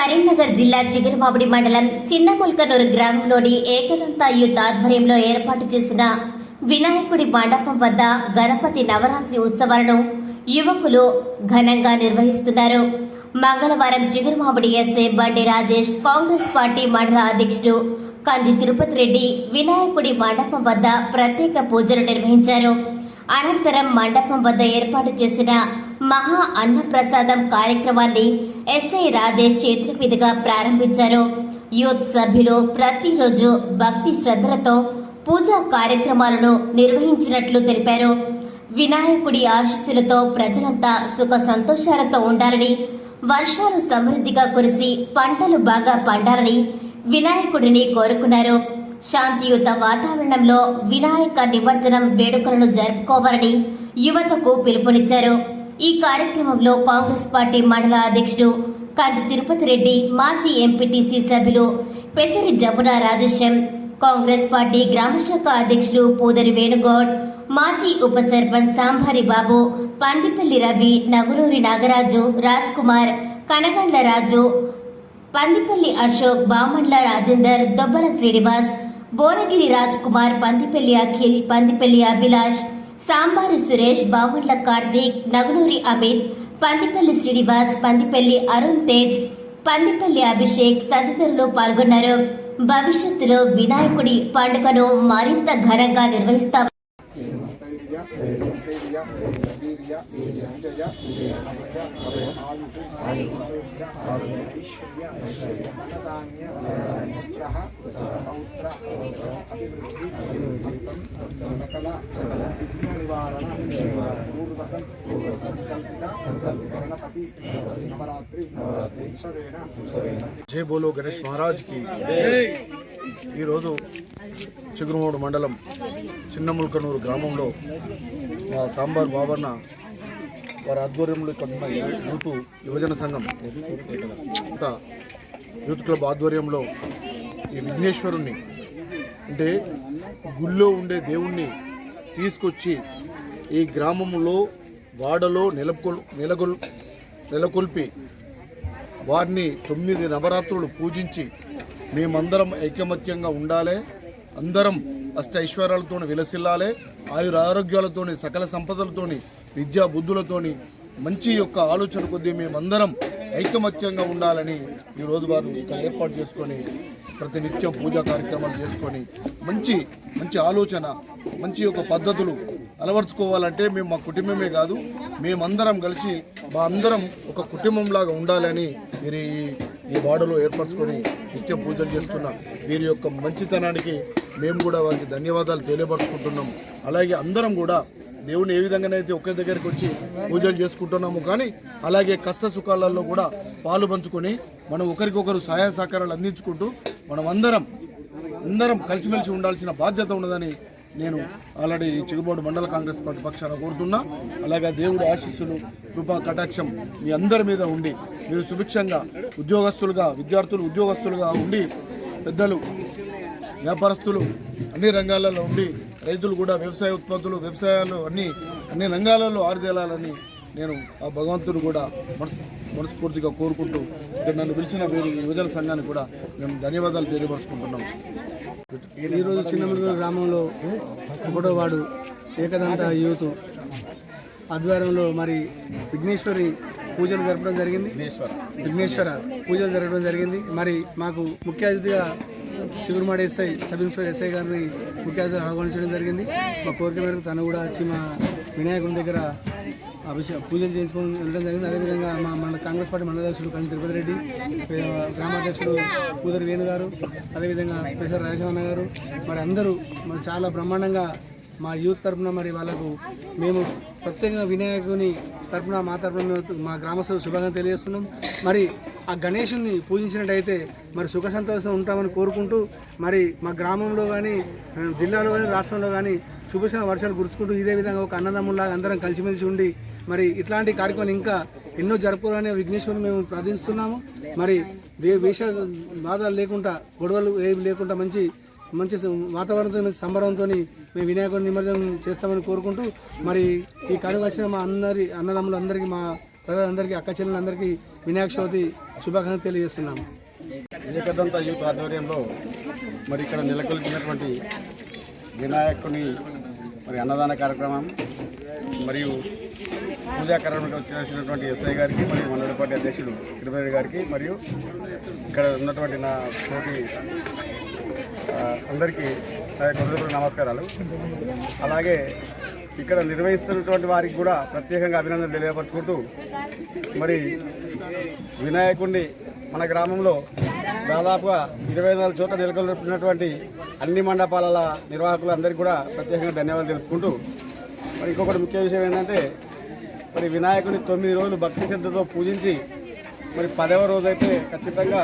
కరీంనగర్ జిల్లా చిగురుమామిడి మండలం చిన్నముల్కనూరు గ్రామంలోని ఏకదంత యూత్ ఆధ్వర్యంలో ఏర్పాటు చేసిన వినాయకుడి మండపం వద్ద గణపతి నవరాత్రి ఉత్సవాలను యువకులు ఘనంగా నిర్వహిస్తున్నారు. మంగళవారం చిగురుమామిడి ఎస్ఏ బండి రాజేష్ కాంగ్రెస్ పార్టీ మండల అధ్యక్షుడు కంది తిరుపతి రెడ్డి వినాయకుడి మండపం వద్ద ప్రత్యేక పూజలు నిర్వహించారు. అనంతరం మండపం వద్ద ఏర్పాటు చేసిన మహా అన్నప్రసాదం కార్యక్రమాన్ని ఎస్ఐ రాజేష్ చేతులమీదుగా ప్రారంభించారు. యూత్ సభ్యులు ప్రతిరోజు భక్తి శ్రద్ధలతో పూజా కార్యక్రమాలను నిర్వహించినట్లు తెలిపారు. వినాయకుడి ఆశీస్సులతో ప్రజలంతా సుఖ సంతోషాలతో ఉండాలని వర్షాలు సమృద్ధిగా కురిసి పంటలు బాగా పండాలని వినాయకుడిని కోరుకున్నారు. శాంతియుత వాతావరణంలో వినాయక నిమజ్జనం వేడుకలను జరుపుకోవాలని యువతకు పిలుపునిచ్చారు. ఈ కార్యక్రమంలో కాంగ్రెస్ పార్టీ మండల అధ్యక్షుడు కంది తిరుపతి రెడ్డి మాజీ ఎంపీటీసీ సభ్యులు పెసరి జమున రాజేశం కాంగ్రెస్ పార్టీ గ్రామశాఖ అధ్యక్షులు పూదరి వేణుగౌడ్ మాజీ ఉప సర్పంచ్ సాంభారి బాబు పందిపల్లి రవి నగులూరి నాగరాజు రాజ్ కుమార్ కనగండ్ల రాజు పందిపల్లి అశోక్ బామండ్ల రాజేందర్ దొబ్బల శ్రీనివాస్ భువనగిరి రాజ్ కుమార్ పందిపల్లి అఖిల్ పందిపల్లి అభిలాష్ సాంబారు సురేష్ బామండ్ల కార్తీక్ నగునూరి అమిత్ పందిపల్లి శ్రీనివాస్ పందిపల్లి అరుణ్ తేజ్ పందిపల్లి అభిషేక్ తదితరులు పాల్గొన్నారు. భవిష్యత్తులో వినాయకుడి పండుగను మరింత ఘనంగా నిర్వహిస్తాం. స్థైర్య ధైర్య వీర్య విజయ అభయ అభయ ఆయుష్ ఆరోగ్య ఐశ్వర్య ధనధాన్య పుత్ర పౌత్ర అభివృద్ధి భక్తం సకల విఘ్న నివారణ పూర్వకం సంకల్పిత గణపతి నవరాత్రి ఉత్సవేణ జై బోలో గణేష్ మహారాజ్ కి ఈరోజు చిగురుమూడు మండలం చిన్నములకనూరు గ్రామంలో మా సాంబార్ బాబన్న వారి ఆధ్వర్యంలో కొంత యూత్ యువజన సంఘం ఇంత యూత్ క్లబ్ ఆధ్వర్యంలో ఈ విఘ్నేశ్వరుణ్ణి అంటే గుళ్ళో ఉండే దేవుణ్ణి తీసుకొచ్చి ఈ గ్రామంలో వాడలో నెలకొల్ నెలకొల్ నెలకొల్పి వారిని తొమ్మిది నవరాత్రులు పూజించి మేమందరం ఐకమత్యంగా ఉండాలి. అందరం అష్ట ఐశ్వర్యాలతో విలసిల్లాలే ఆయుర ఆరోగ్యాలతోని సకల సంపదలతోని విద్యా బుద్ధులతోని మంచి యొక్క ఆలోచన కొద్దీ మేమందరం ఐకమత్యంగా ఉండాలని ఈరోజు వారు ఇక్కడ ఏర్పాటు చేసుకొని ప్రతినిత్యం పూజా కార్యక్రమాలు చేసుకొని మంచి మంచి ఆలోచన మంచి యొక్క పద్ధతులు అలవర్చుకోవాలంటే మేము మా కుటుంబమే కాదు మేమందరం కలిసి మా అందరం ఒక కుటుంబంలాగా ఉండాలని మీరు ఈ ఈ వాడలో ఏర్పరచుకొని నిత్యం పూజలు చేస్తున్న వీరి యొక్క మంచితనానికి మేము కూడా వారికి ధన్యవాదాలు తెలియపరుచుకుంటున్నాము అలాగే అందరం కూడా దేవుని ఏ విధంగానైతే ఒకే దగ్గరికి వచ్చి పూజలు చేసుకుంటున్నాము కానీ అలాగే కష్ట సుఖాలలో కూడా పాలు పంచుకొని మనం ఒకరికొకరు సహాయ సహకారాలు అందించుకుంటూ మనం అందరం అందరం కలిసిమెలిసి ఉండాల్సిన బాధ్యత ఉన్నదని నేను ఆల్రెడీ చిగుబోడు మండల కాంగ్రెస్ పార్టీ పక్షాన కోరుతున్నా. అలాగే దేవుడి ఆశీస్సులు కృపా కటాక్షం మీ అందరి మీద ఉండి మీరు సుభిక్షంగా ఉద్యోగస్తులుగా విద్యార్థులు ఉద్యోగస్తులుగా ఉండి పెద్దలు వ్యాపారస్తులు అన్ని రంగాలలో ఉండి రైతులు కూడా వ్యవసాయ ఉత్పత్తులు వ్యవసాయాలు అన్ని అన్ని రంగాలలో ఆరుదేలాలని నేను ఆ భగవంతుడు కూడా మనస్ మనస్ఫూర్తిగా కోరుకుంటూ ఇక్కడ నన్ను పిలిచిన వీరి యువజన సంఘానికి కూడా మేము ధన్యవాదాలు తెలియపరుచుకుంటున్నాం. ఈరోజు చిన్నమరుగు గ్రామంలో ఒకటో వాడు ఏకదంత యూత్ ఆధ్వర్యంలో మరి విఘ్నేశ్వరి పూజలు జరపడం జరిగింది. విఘ్నేశ్వర పూజలు జరపడం జరిగింది. మరి మాకు ముఖ్య అతిథిగా Chigurumada SI sub inspector SI గారిని ముఖ్య అతిథిగా ఆహ్వానించడం జరిగింది. మా కోరిక మేరకు తను కూడా వచ్చి మా వినాయకుని దగ్గర అభిషేక పూజలు చేయించుకొని వెళ్ళడం జరిగింది. అదేవిధంగా మా మన కాంగ్రెస్ పార్టీ మండలాధ్యక్షుడు కంది తిరుపతి రెడ్డి గ్రామాధ్యక్షుడు కూదరి వేణు గారు అదేవిధంగా ప్రొఫెసర్ రాజవన్న గారు మరి అందరూ మరి చాలా బ్రహ్మాండంగా మా యూత్ తరపున మరి వాళ్ళకు మేము ప్రత్యేకంగా వినాయకుని తరపున మా తరపున మా గ్రామస్తులు శుభంగా తెలియజేస్తున్నాం. మరి ఆ గణేషుని పూజించినట్టయితే మరి సుఖ సంతోషం ఉంటామని కోరుకుంటూ మరి మా గ్రామంలో కానీ జిల్లాలో కానీ రాష్ట్రంలో కానీ శుభసిన వర్షాలు గుర్చుకుంటూ ఇదే విధంగా ఒక అన్నదమ్ములాగా అందరం కలిసిమెలిసి ఉండి మరి ఇట్లాంటి కార్యక్రమాలు ఇంకా ఎన్నో జరుపుకోవాలనే విఘ్నేశ్వరుని మేము ప్రార్థిస్తున్నాము. మరి వేష బాధలు లేకుండా గొడవలు ఏవి లేకుండా మంచి మంచి వాతావరణంతో సంబరంతో మేము వినాయకుడి నిమజ్జనం చేస్తామని కోరుకుంటూ మరి ఈ కరువు వచ్చిన మా అందరి అన్నదమ్ములందరికీ మా ప్రజలందరికీ అక్క చెల్లెలందరికీ వినాయక చవితి శుభాకాంక్షలు తెలియజేస్తున్నాము. ఏకదంత యూత్ ఆధ్వర్యంలో మరి ఇక్కడ నెలకొల్పినటువంటి వినాయకుని మరి అన్నదాన కార్యక్రమం మరియు పూజా కార్యక్రమానికి వచ్చినటువంటి ఎస్ఐ గారికి మరియు మండలపాటి అధ్యక్షుడు తిరుపతి గారికి మరియు ఇక్కడ ఉన్నటువంటి నా తోటి అందరికీ నా యొక్క నమస్కారాలు. అలాగే ఇక్కడ నిర్వహిస్తున్నటువంటి వారికి కూడా ప్రత్యేకంగా అభినందనలు తెలియపరుచుకుంటూ మరి వినాయకుడిని మన గ్రామంలో దాదాపుగా ఇరవై నాలుగు చోట్ల నెలకొల్పినటువంటి అన్ని మండపాల నిర్వాహకులందరికీ కూడా ప్రత్యేకంగా ధన్యవాదాలు తెలుపుకుంటూ మరి ఇంకొకటి ముఖ్య విషయం ఏంటంటే మరి వినాయకుడిని తొమ్మిది రోజులు భక్తి శ్రద్ధతో పూజించి మరి పదవ రోజైతే ఖచ్చితంగా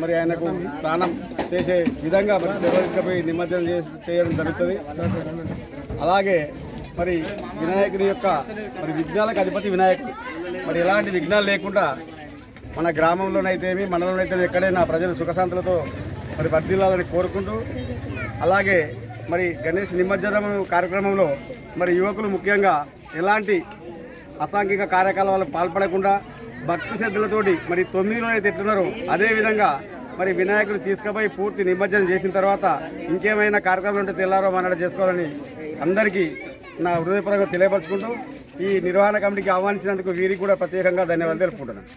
మరి ఆయనకు స్నానం చేసే విధంగా మరి నిర్వహించబోయి నిమజ్జనం చేయడం జరుగుతుంది. అలాగే మరి వినాయకుడి యొక్క మరి విఘ్నాలకు అధిపతి వినాయకుడు. మరి ఎలాంటి విఘ్నాలు లేకుండా మన గ్రామంలోనైతేమి మండలంలో ఎక్కడైనా ప్రజలు సుఖశాంతులతో మరి వర్ధిల్లాలని కోరుకుంటూ అలాగే మరి గణేష్ నిమజ్జనం కార్యక్రమంలో మరి యువకులు ముఖ్యంగా ఎలాంటి అసాంఘిక కార్యకలాపాలకు పాల్పడకుండా భక్తి శ్రద్ధలతోటి మరి తొమ్మిదిలో అయితే ఎట్లున్నారో అదేవిధంగా మరి వినాయకుడు తీసుకుపోయి పూర్తి నిమజ్జనం చేసిన తర్వాత ఇంకేమైనా కార్యక్రమాలు ఉంటే తెల్లారో మనడ చేసుకోవాలని అందరికీ నా హృదయపరంగా తెలియపరచుకుంటూ ఈ నిర్వహణ కమిటీకి ఆహ్వానించినందుకు వీరికి కూడా ప్రత్యేకంగా ధన్యవాదాలు తెలుపుకుంటున్నాను.